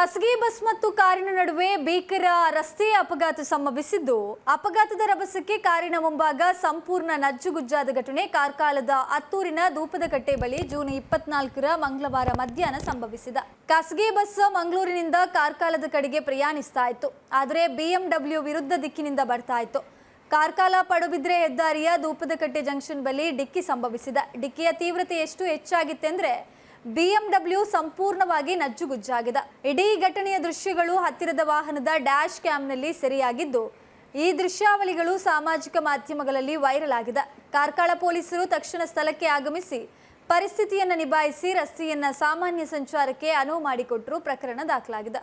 ಖಾಸಗಿ ಬಸ್ ಮತ್ತು ಕಾರಿನ ನಡುವೆ ಭೀಕರ ರಸ್ತೆ ಅಪಘಾತ ಸಂಭವಿಸಿದ್ದು. ಅಪಘಾತದ ರಭಸಕ್ಕೆ ಕಾರಿನ ಮುಂಭಾಗ ಸಂಪೂರ್ಣ ನಜ್ಜುಗುಜ್ಜಾದ ಘಟನೆ. ಕಾರ್ಕಾಲದ ಅತ್ತೂರಿನ ಧೂಪದಕಟ್ಟೆ ಬಳಿ ಜೂನ್ ಇಪ್ಪತ್ನಾಲ್ಕರ ಮಂಗಳವಾರ ಮಧ್ಯಾಹ್ನ ಸಂಭವಿಸಿದ. ಖಾಸಗಿ ಬಸ್ ಮಂಗಳೂರಿನಿಂದ ಕಾರ್ಕಾಲದ ಕಡೆಗೆ ಪ್ರಯಾಣಿಸ್ತಾ ಇತ್ತು. ಆದರೆ ಬಿಎಂಡಬ್ಲ್ಯೂ ವಿರುದ್ಧ ದಿಕ್ಕಿನಿಂದ ಬರ್ತಾ ಇತ್ತು. ಕಾರ್ಕಾಲ ಪಡುಬಿದ್ರೆ ಹೆದ್ದಾರಿಯ ದೂಪದಕಟ್ಟೆ ಜಂಕ್ಷನ್ ಬಳಿ ಡಿಕ್ಕಿ ಸಂಭವಿಸಿದ. ಡಿಕ್ಕಿಯ ತೀವ್ರತೆ ಎಷ್ಟು ಹೆಚ್ಚಾಗಿತ್ತೆಂದ್ರೆ ಬಿಎಂಡಬ್ಲ್ಯೂ ಸಂಪೂರ್ಣವಾಗಿ ನಜ್ಜುಗುಜ್ಜಾಗಿದೆ. ಇಡೀ ಘಟನೆಯ ದೃಶ್ಯಗಳು ಹತ್ತಿರದ ವಾಹನದ ಡ್ಯಾಶ್ ಕ್ಯಾಮ್ನಲ್ಲಿ ಸೆರೆಯಾಗಿದ್ದು, ಈ ದೃಶ್ಯಾವಳಿಗಳು ಸಾಮಾಜಿಕ ಮಾಧ್ಯಮಗಳಲ್ಲಿ ವೈರಲ್ ಆಗಿದೆ. ಕಾರ್ಕಳ ಪೊಲೀಸರು ತಕ್ಷಣ ಸ್ಥಳಕ್ಕೆ ಆಗಮಿಸಿ ಪರಿಸ್ಥಿತಿಯನ್ನು ನಿಭಾಯಿಸಿ ರಸ್ತೆಯನ್ನ ಸಾಮಾನ್ಯ ಸಂಚಾರಕ್ಕೆ ಅನುವು ಮಾಡಿಕೊಟ್ಟರು ಪ್ರಕರಣ ದಾಖಲಾಗಿದೆ.